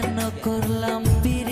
কেন করলাম পীর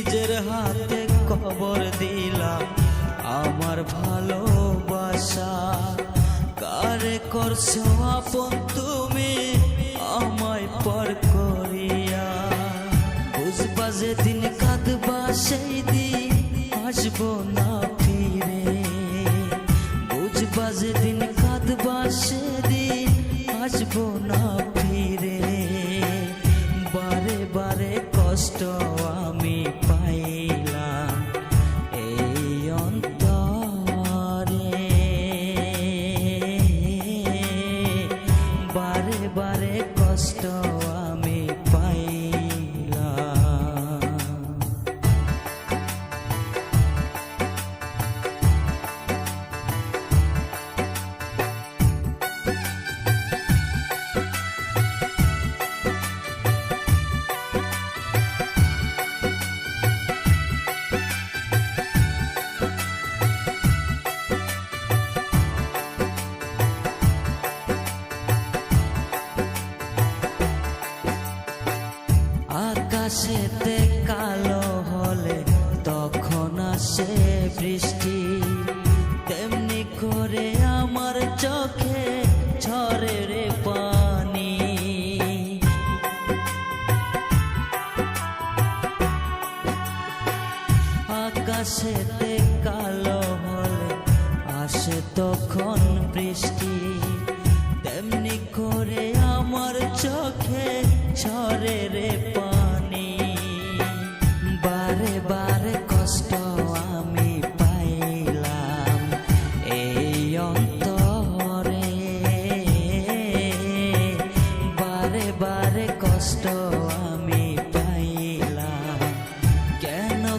নিজের হাতে কবর দিলাম আমার ভালোবাসা, কারে করছ আপন তুমি? আমায় পর করিয়া। বুঝবা যেদিন কাঁদবা সেই দিন আসব না ফিরে। বুঝবা যেদিন কাঁদবা, সেদিন আসব না ফিরে। বারে বারে কষ্ট চোখে ঝরে রে পানি। বারে বারে কষ্ট আমি পাইলাম এই অন্তরে। বারে বারে কষ্ট আমি পাইলাম। কেন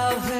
love.